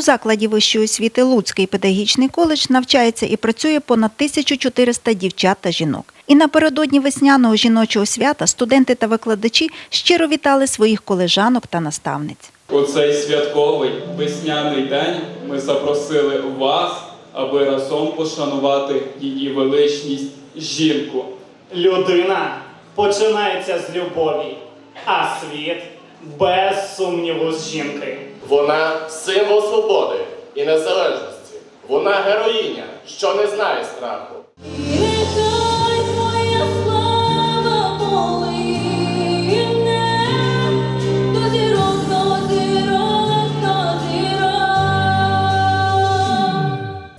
закладі вищої освіти Луцький педагогічний коледж навчається і працює понад 1400 дівчат та жінок. І напередодні весняного жіночого свята студенти та викладачі щиро вітали своїх колежанок та наставниць. У цей святковий весняний день ми запросили вас, аби разом пошанувати її величність жінку. Людина починається з любові, а світ без сумніву з жінки. Вона символ свободи і незалежності. Вона героїня, що не знає страху.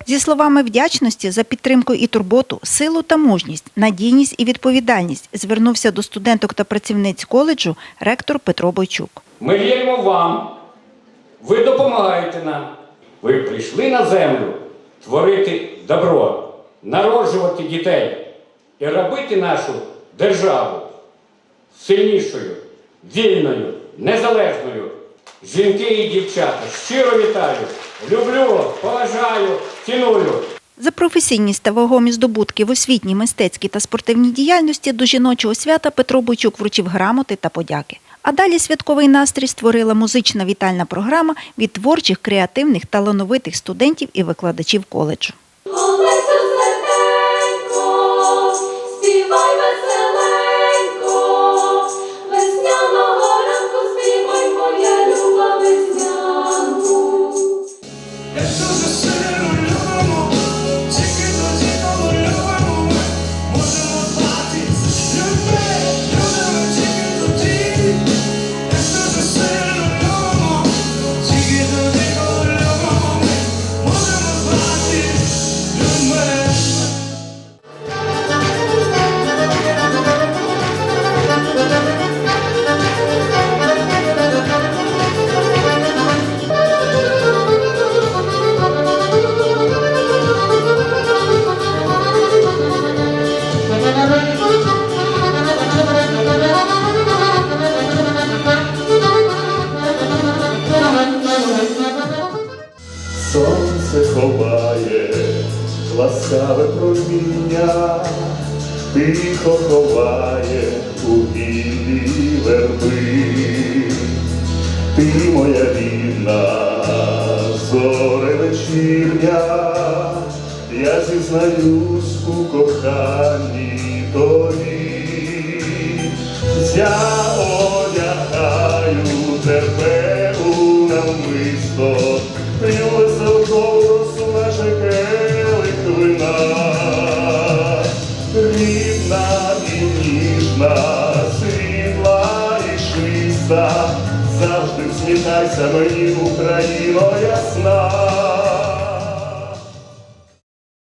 Зі словами вдячності за підтримку і турботу, силу та мужність, надійність і відповідальність звернувся до студенток та працівниць коледжу ректор Петро Бойчук. Ми віримо вам. Ви допомагаєте нам. Ви прийшли на землю творити добро, народжувати дітей і робити нашу державу сильнішою, вільною, незалежною. Жінки і дівчата, щиро вітаю, люблю, поважаю, ціную. За професійність та вагомі здобутки в освітній, мистецькій та спортивній діяльності до жіночого свята Петро Бойчук вручив грамоти та подяки. А далі святковий настрій створила музична вітальна програма від творчих, креативних, талановитих студентів і викладачів коледжу. Ласкаве проміння, тихо ховає у гіллі верби. Ти моя рідна, зоре вечірня, я зізнаюсь у коханні тобі. Я Рідна і ніжна, світла і чиста, завжди всміхайся мені, Україно ясна.